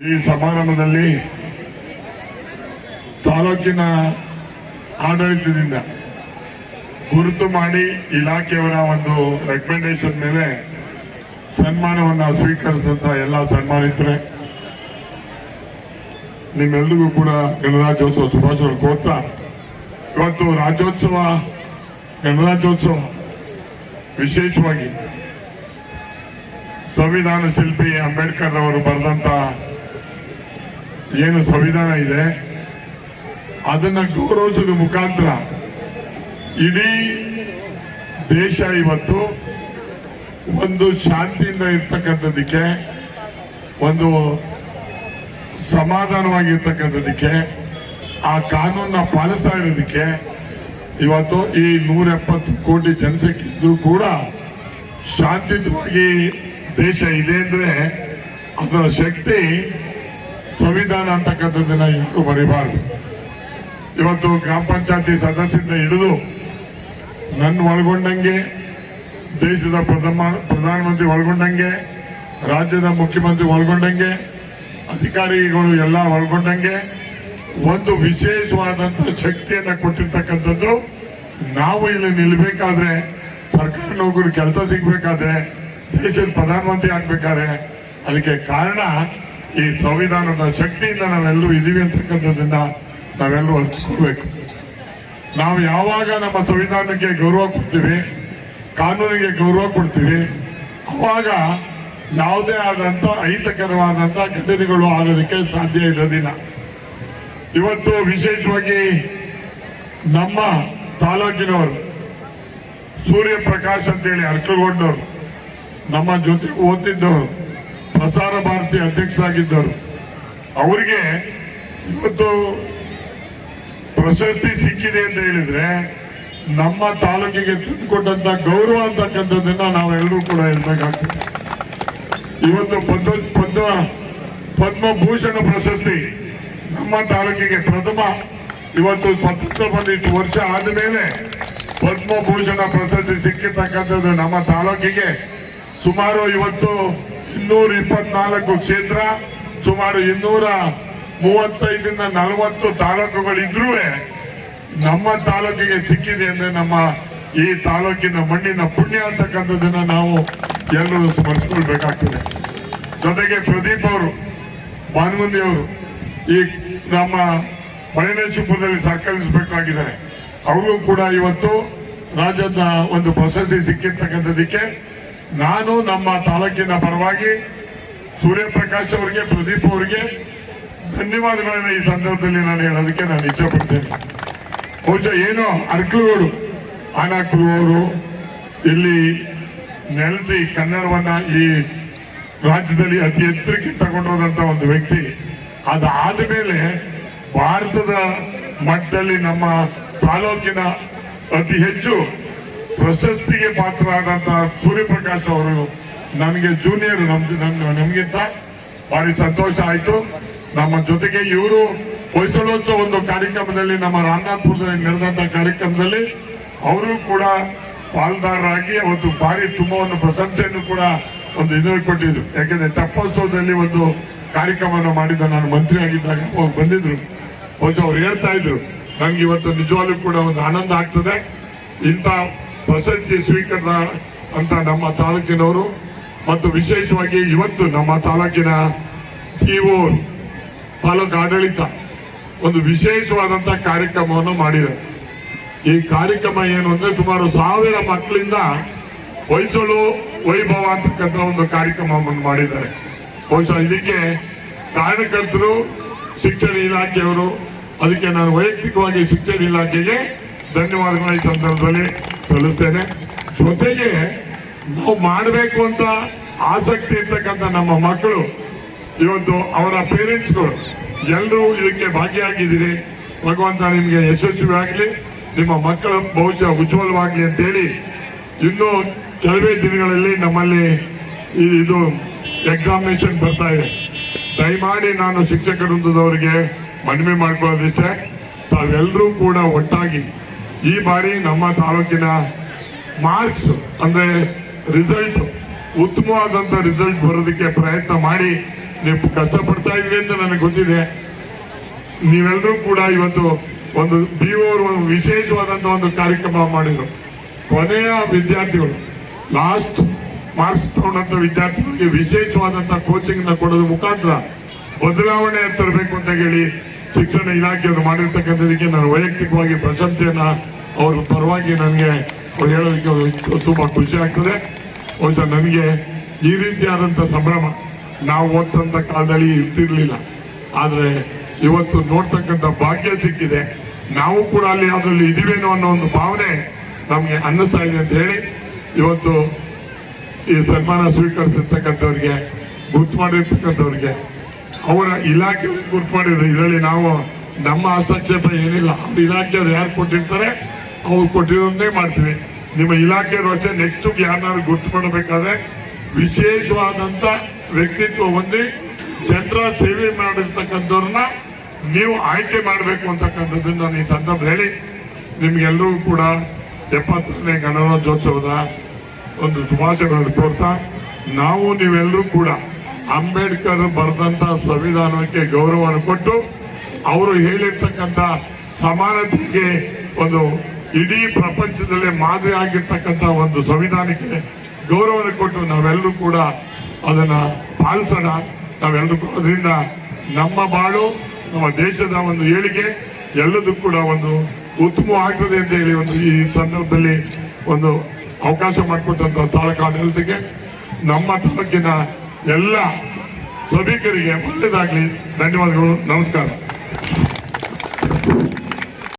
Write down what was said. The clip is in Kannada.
ಈ ಸಮಾರಂಭದಲ್ಲಿ ತಾಲೂಕಿನ ಆಡಳಿತದಿಂದ ಗುರುತು ಮಾಡಿ ಇಲಾಖೆಯವರ ಒಂದು ರೆಕಮೆಂಡೇಶನ್ ಮೇಲೆ ಸನ್ಮಾನವನ್ನು ಸ್ವೀಕರಿಸಿದಂತ ಎಲ್ಲ ಸನ್ಮಾನಿತರೆ ನಿಮ್ಮೆಲ್ಲರಿಗೂ ಕೂಡ ಗಣರಾಜ್ಯೋತ್ಸವ ಶುಭಾಶಯ ಕೋರ್ತಾ, ಇವತ್ತು ರಾಜ್ಯೋತ್ಸವ, ಗಣರಾಜ್ಯೋತ್ಸವ ವಿಶೇಷವಾಗಿ ಸಂವಿಧಾನ ಶಿಲ್ಪಿ ಅಂಬೇಡ್ಕರ್ ಅವರು ಬರೆದಂತ ಏನು ಸಂವಿಧಾನ ಇದೆ? ಅದನ್ನ ಗೌರವಿಸೋದ್ರ ಮುಖಾಂತರ ಇಡೀ ದೇಶ ಇವತ್ತು ಒಂದು ಶಾಂತಿಯಿಂದ ಇರ್ತಕ್ಕಂಥದ್ದಕ್ಕೆ, ಒಂದು ಸಮಾಧಾನವಾಗಿರ್ತಕ್ಕಂಥದ್ದಕ್ಕೆ, ಆ ಕಾನೂನನ್ನ ಪಾಲಿಸ್ತಾ ಇರೋದಕ್ಕೆ ಇವತ್ತು ಈ ನೂರ ಎಪ್ಪತ್ತು ಕೋಟಿ ಜನಸಂಖ್ಯೆ ಇದ್ರೂ ಕೂಡ ಶಾಂತಿಯುತವಾಗಿ ದೇಶ ಇದೆ ಅಂದ್ರೆ ಅದರ ಶಕ್ತಿ ಸಂವಿಧಾನ ಅಂತಕ್ಕಂಥದ್ದನ್ನ ಯಾರು ಮರಿಬಾರದು ಇವತ್ತು ಗ್ರಾಮ ಪಂಚಾಯತಿ ಸದಸ್ಯರಿಂದ ಹಿಡಿದು ನನ್ನ ಒಳಗೊಂಡಂಗೆ, ದೇಶದ ಪ್ರಥಮ ಪ್ರಧಾನಮಂತ್ರಿ ಒಳಗೊಂಡಂಗೆ, ರಾಜ್ಯದ ಮುಖ್ಯಮಂತ್ರಿ ಒಳಗೊಂಡಂಗೆ, ಅಧಿಕಾರಿಗಳು ಎಲ್ಲ ಒಳಗೊಂಡಂಗೆ ಒಂದು ವಿಶೇಷವಾದಂತ ಶಕ್ತಿಯನ್ನ ಕೊಟ್ಟಿರ್ತಕ್ಕಂಥದ್ದು ನಾವು ಇಲ್ಲಿ ನಿಲ್ಬೇಕಾದ್ರೆ ಸರ್ಕಾರ ನೌಕರು ಕೆಲಸ ಸಿಗ್ಬೇಕಾದ್ರೆ ದೇಶದ ಪ್ರಧಾನಮಂತ್ರಿ ಆಗ್ಬೇಕಾದ್ರೆ ಅದಕ್ಕೆ ಕಾರಣ ಈ ಸಂವಿಧಾನದ ಶಕ್ತಿಯಿಂದ ನಾವೆಲ್ಲರೂ ಇದೀವಿ ಅಂತಕ್ಕಂಥದ್ದನ್ನ ನಾವೆಲ್ಲರೂ ಅರ್ಪಿಸ್ಕೊಳ್ಬೇಕು ನಾವು ಯಾವಾಗ ನಮ್ಮ ಸಂವಿಧಾನಕ್ಕೆ ಗೌರವ ಕೊಡ್ತೀವಿ, ಕಾನೂನಿಗೆ ಗೌರವ ಕೊಡ್ತೀವಿ, ಅವಾಗ ಯಾವುದೇ ಆದಂಥ ಅಹಿತಕರವಾದಂಥ ಘಟನೆಗಳು ಆಗೋದಕ್ಕೆ ಸಾಧ್ಯ ಇರೋದಿಲ್ಲ. ಇವತ್ತು ವಿಶೇಷವಾಗಿ ನಮ್ಮ ತಾಲೂಕಿನವರು, ಸೂರ್ಯಪ್ರಕಾಶ್ ಅಂತೇಳಿ ಅರ್ಕಲ್ಗೊಂಡವರು, ನಮ್ಮ ಜೊತೆ ಓದ್ತಿದ್ದವರು ಪ್ರಸಾರ ಭಾರತಿ ಅಧ್ಯಕ್ಷರಾಗಿದ್ದವರು. ಅವರಿಗೆ ಇವತ್ತು ಪ್ರಶಸ್ತಿ ಸಿಕ್ಕಿದೆ ಅಂತ ಹೇಳಿದ್ರೆ ನಮ್ಮ ತಾಲೂಕಿಗೆ ತಂದುಕೊಟ್ಟಂತ ಗೌರವ ಅಂತಕ್ಕಂಥದ್ದನ್ನ ನಾವೆಲ್ಲರೂ ಕೂಡ ಹೇಳ್ಬೇಕಾಗ್ತದೆ ಇವತ್ತು ಪದ್ಮ ಪದ್ಮ, ಪದ್ಮಭೂಷಣ ಪ್ರಶಸ್ತಿ ನಮ್ಮ ತಾಲೂಕಿಗೆ ಪ್ರಥಮ ಇವತ್ತು ಸ್ವತಂತ್ರ ಬಂದಿತ್ತು ವರ್ಷ ಆದಮೇಲೆ ಪದ್ಮಭೂಷಣ ಪ್ರಶಸ್ತಿ ಸಿಕ್ಕಿರ್ತಕ್ಕಂಥದ್ದು ನಮ್ಮ ತಾಲೂಕಿಗೆ. ಸುಮಾರು ಇವತ್ತು ಇನ್ನೂರ ಇಪ್ಪತ್ನಾಲ್ಕು ಕ್ಷೇತ್ರ, ಸುಮಾರು ಇನ್ನೂರ ಮೂವತ್ತೈದರಿಂದ ನಲವತ್ತು ತಾಲೂಕುಗಳಿದ್ರೂ ನಮ್ಮ ತಾಲೂಕಿಗೆ ಸಿಕ್ಕಿದೆ ಅಂದ್ರೆ ನಮ್ಮ ಈ ತಾಲೂಕಿನ ಮಣ್ಣಿನ ಪುಣ್ಯ ಅಂತಕ್ಕಂಥದ್ದನ್ನ ನಾವು ಎಲ್ಲರೂ ಸ್ಮರಿಸ್ಕೊಳ್ಬೇಕಾಗ್ತದೆ. ಜೊತೆಗೆ ಪ್ರದೀಪ್ ಅವರು, ಭಾನುಮಂದಿ ಅವರು, ಈ ನಮ್ಮ ಮಳೆನೇಶ್ವರದಲ್ಲಿ ಸರ್ಕಲ್ ಇನ್ಸ್ಪೆಕ್ಟರ್ ಆಗಿದ್ದಾರೆ ಅವರು ಕೂಡ ಇವತ್ತು ರಾಜ್ಯದ ಒಂದು ಪ್ರಶಸ್ತಿ ಸಿಕ್ಕಿರ್ತಕ್ಕಂಥದ್ದಕ್ಕೆ ನಾನು ನಮ್ಮ ತಾಲೂಕಿನ ಪರವಾಗಿ ಸೂರ್ಯಪ್ರಕಾಶ್ ಅವರಿಗೆ, ಪ್ರದೀಪ್ ಅವರಿಗೆ ಧನ್ಯವಾದಗಳನ್ನು ಈ ಸಂದರ್ಭದಲ್ಲಿ ನಾನು ಹೇಳೋದಕ್ಕೆ ನಾನು ಇಚ್ಛೆ ಪಡ್ತೇನೆ ಬಹುಶಃ ಏನೋ ಅರ್ಕಲುಗಳು ಆನಾಕುರು ಅವರು ಇಲ್ಲಿ ನೆಲೆಸಿ ಕನ್ನಡವನ್ನ ಈ ರಾಜ್ಯದಲ್ಲಿ ಅತಿ ಎತ್ತರಕ್ಕೆ ತಗೊಂಡೋದಂತ ಒಂದು ವ್ಯಕ್ತಿ. ಅದಾದ ಮೇಲೆ ಭಾರತದ ಮಟ್ಟದಲ್ಲಿ ನಮ್ಮ ತಾಲೂಕಿನ ಅತಿ ಹೆಚ್ಚು ಪ್ರಶಸ್ತಿಗೆ ಪಾತ್ರರಾದಂತಹ ಸೂರ್ಯಪ್ರಕಾಶ್ ಅವರು ನನಗೆ ಜೂನಿಯರ್ ನಮ್ದು ನಮಗಿಂತ ಭಾರಿ ಸಂತೋಷ ಆಯ್ತು. ನಮ್ಮ ಜೊತೆಗೆ ಇವರು ಹೊಯ್ಸಳೋತ್ಸವ ಒಂದು ಕಾರ್ಯಕ್ರಮದಲ್ಲಿ, ನಮ್ಮ ರಾಮನಾಥ್ಪುರದಲ್ಲಿ ನಡೆದಂತ ಕಾರ್ಯಕ್ರಮದಲ್ಲಿ ಅವರು ಕೂಡ ಪಾಲ್ದಾರರಾಗಿ ಅವತ್ತು ಭಾರಿ ತುಂಬ ಒಂದು ಪ್ರಶಂಸೆಯನ್ನು ಕೂಡ ಒಂದು ಇದನ್ನು ಕೊಟ್ಟಿದ್ರು. ಯಾಕಂದ್ರೆ ತಪ್ಪೋತ್ಸವದಲ್ಲಿ ಒಂದು ಕಾರ್ಯಕ್ರಮವನ್ನು ಮಾಡಿದ್ದ ನಾನು ಮಂತ್ರಿ ಆಗಿದ್ದಾಗ ಬಂದಿದ್ರು. ಅವ್ರು ಹೇಳ್ತಾ ಇದ್ರು, ನಂಗೆ ಇವತ್ತು ನಿಜವಾಗ್ಲೂ ಕೂಡ ಒಂದು ಆನಂದ ಆಗ್ತದೆ. ಇಂಥ ಪ್ರಶಸ್ತಿ ಸ್ವೀಕರಣ ಅಂತ ನಮ್ಮ ತಾಲೂಕಿನವರು ಮತ್ತು ವಿಶೇಷವಾಗಿ ಇವತ್ತು ನಮ್ಮ ತಾಲೂಕಿನ ಇಒ ತಾಲೂಕು ಆಡಳಿತ ಒಂದು ವಿಶೇಷವಾದಂಥ ಕಾರ್ಯಕ್ರಮವನ್ನು ಮಾಡಿದೆ. ಈ ಕಾರ್ಯಕ್ರಮ ಏನು ಅಂದ್ರೆ ಸುಮಾರು ಸಾವಿರ ಮಕ್ಕಳಿಂದ ಹೊಯ್ಸಳು ವೈಭವ ಅಂತಕ್ಕಂಥ ಒಂದು ಕಾರ್ಯಕ್ರಮವನ್ನು ಮಾಡಿದ್ದಾರೆ. ಬಹುಶಃ ಇದಕ್ಕೆ ಕಾರಣಕರ್ತರು ಶಿಕ್ಷಣ ಇಲಾಖೆಯವರು, ಅದಕ್ಕೆ ನಾನು ವೈಯಕ್ತಿಕವಾಗಿ ಶಿಕ್ಷಣ ಇಲಾಖೆಗೆ ಧನ್ಯವಾದಗಳು ಈ ಸಂದರ್ಭದಲ್ಲಿ. ಸಲ್ಲಿಸ್ತೇನೆ. ಜೊತೆಗೆ ನಾವು ಮಾಡಬೇಕು ಅಂತ ಆಸಕ್ತಿ ಇರ್ತಕ್ಕಂಥ ನಮ್ಮ ಮಕ್ಕಳು, ಇವತ್ತು ಅವರ ಪೇರೆಂಟ್ಸ್ಗಳು ಎಲ್ಲರೂ ಇದಕ್ಕೆ ಭಾಗಿಯಾಗಿದ್ದೀರಿ. ಭಗವಂತ ನಿಮಗೆ ಯಶಸ್ವಿ ಆಗಲಿ ನಿಮ್ಮ ಮಕ್ಕಳ ಭವಿಷ್ಯ ಉಜ್ವಲವಾಗಲಿ ಅಂತೇಳಿ ಇನ್ನೂ ಕೆಲವೇ ದಿನಗಳಲ್ಲಿ ನಮ್ಮಲ್ಲಿ ಇದು ಎಕ್ಸಾಮಿನೇಷನ್ ಬರ್ತಾ ಇದೆ. ದಯಮಾಡಿ ನಾನು ಶಿಕ್ಷಕ ವೃಂದದವರಿಗೆ ಮನವಿ ಮಾಡ್ಕೊಳ್ಳೋದಿಷ್ಟೇ. ತಾವೆಲ್ಲರೂ ಕೂಡ ಒಟ್ಟಾಗಿ ಈ ಬಾರಿ ನಮ್ಮ ತಾಲೂಕಿನ ಮಾರ್ಕ್ಸ್ ಅಂದ್ರೆ ರಿಸಲ್ಟ್ ಉತ್ತಮವಾದಂತ ರಿಸಲ್ಟ್ ಬರೋದಕ್ಕೆ ಪ್ರಯತ್ನ ಮಾಡಿ ನೀವು ಕಷ್ಟಪಡ್ತಾ ಇದ್ರಿ ಅಂತ ನನಗೆ ಗೊತ್ತಿದೆ. ನೀವೆಲ್ಲರೂ ಕೂಡ ಇವತ್ತು ಒಂದು ಬಿ ಅವರು ಒಂದು ವಿಶೇಷವಾದಂತ ಒಂದು ಕಾರ್ಯಕ್ರಮ ಮಾಡಿದ್ರು. ಕೊನೆಯ ವಿದ್ಯಾರ್ಥಿಗಳು ಲಾಸ್ಟ್ ಮಾರ್ಕ್ಸ್ ತಗೊಂಡಂತ ವಿದ್ಯಾರ್ಥಿಗಳಿಗೆ ವಿಶೇಷವಾದಂತ ಕೋಚಿಂಗ್ನ ಕೊಡೋದ್ರ ಮುಖಾಂತರ ಬದಲಾವಣೆ ತರಬೇಕು ಅಂತ ಹೇಳಿ ಶಿಕ್ಷಣ ಇಲಾಖೆಯವರು ಮಾಡಿರ್ತಕ್ಕಂಥದಕ್ಕೆ ನಾನು ವೈಯಕ್ತಿಕವಾಗಿ ಪ್ರಶಂಸೆಯನ್ನ ಅವ್ರ ಪರವಾಗಿ ನನಗೆ ಅವ್ರು ಹೇಳೋದಕ್ಕೆ ತುಂಬ ಖುಷಿ ಆಗ್ತದೆ. ಬಹುಶಃ ನನಗೆ ಈ ರೀತಿಯಾದಂಥ ಸಂಭ್ರಮ ನಾವು ಓದ್ತಂಥ ಕಾಲದಲ್ಲಿ ಇರ್ತಿರ್ಲಿಲ್ಲ. ಆದರೆ ಇವತ್ತು ನೋಡ್ತಕ್ಕಂಥ ಭಾಗ್ಯ ಸಿಕ್ಕಿದೆ. ನಾವು ಕೂಡ ಅಲ್ಲಿ ಅದರಲ್ಲಿ ಇದೀವೇನೋ ಅನ್ನೋ ಒಂದು ಭಾವನೆ ನಮಗೆ ಅನ್ನಿಸ್ತಾ ಇದೆ ಅಂತ ಹೇಳಿ ಇವತ್ತು ಈ ಸನ್ಮಾನ ಸ್ವೀಕರಿಸಿರ್ತಕ್ಕಂಥವ್ರಿಗೆ ಗುರ್ತು ಮಾಡಿರ್ತಕ್ಕಂಥವ್ರಿಗೆ ಅವರ ಇಲಾಖೆ ಗುರ್ತು ಮಾಡಿದ್ರು. ಇದರಲ್ಲಿ ನಾವು ನಮ್ಮ ಹಸ್ತಕ್ಷೇಪ ಏನಿಲ್ಲ. ಅವ್ರ ಇಲಾಖೆಯವ್ರು ಯಾರು ಕೊಟ್ಟಿರ್ತಾರೆ, ಅವ್ರು ಕೊಟ್ಟಿರೋದನ್ನೇ ಮಾಡ್ತೀವಿ. ನಿಮ್ಮ ಇಲಾಖೆಯವರು ಅಷ್ಟೇ ನೆಕ್ಸ್ಟ್ ಯಾರನ್ನಾರು ಗುರ್ತು ಮಾಡಬೇಕಾದ್ರೆ ವಿಶೇಷವಾದಂತ ವ್ಯಕ್ತಿತ್ವ ಹೊಂದಿ ಜನರ ಸೇವೆ ಮಾಡಿರ್ತಕ್ಕಂಥವ್ರನ್ನ ನೀವು ಆಯ್ಕೆ ಮಾಡಬೇಕು ಅಂತಕ್ಕಂಥದ್ದನ್ನು ನಾನು ಈ ಸಂದರ್ಭ ಹೇಳಿ. ನಿಮ್ಗೆಲ್ಲರೂ ಕೂಡ ಎಪ್ಪತ್ತನೇ ಗಣರಾಜ್ಯೋತ್ಸವದ ಒಂದು ಶುಭಾಶಯಗಳನ್ನು ಕೋರ್ತಾ, ನಾವು ನೀವೆಲ್ಲರೂ ಕೂಡ ಅಂಬೇಡ್ಕರ್ ಬರೆದಂತ ಸಂವಿಧಾನಕ್ಕೆ ಗೌರವವನ್ನು ಕೊಟ್ಟು ಅವರು ಹೇಳಿರ್ತಕ್ಕಂಥ ಸಮಾನತೆಗೆ ಒಂದು ಇಡೀ ಪ್ರಪಂಚದಲ್ಲೇ ಮಾದರಿ ಆಗಿರ್ತಕ್ಕಂಥ ಒಂದು ಸಂವಿಧಾನಕ್ಕೆ ಗೌರವವನ್ನು ಕೊಟ್ಟು ನಾವೆಲ್ಲರೂ ಕೂಡ ಅದನ್ನ ಪಾಲಿಸೋಣ. ನಾವೆಲ್ಲರೂ ಅದರಿಂದ ನಮ್ಮ ಬಾಳು, ನಮ್ಮ ದೇಶದ ಒಂದು ಏಳಿಗೆ ಎಲ್ಲದೂ ಕೂಡ ಒಂದು ಉತ್ತಮವಾಗ್ತದೆ ಅಂತ ಹೇಳಿ ಒಂದು ಈ ಸಂದರ್ಭದಲ್ಲಿ ಒಂದು ಅವಕಾಶ ಮಾಡಿಕೊಟ್ಟಂತ ತಾಲೂಕು ಆಡಳಿತಕ್ಕೆ ನಮ್ಮ ತಾಲೂಕಿನ ಎಲ್ಲ ಸಭಿಕರಿಗೆ ಒಳ್ಳೆಯದಾಗಲಿ ಧನ್ಯವಾದಗಳು. ನಮಸ್ಕಾರ.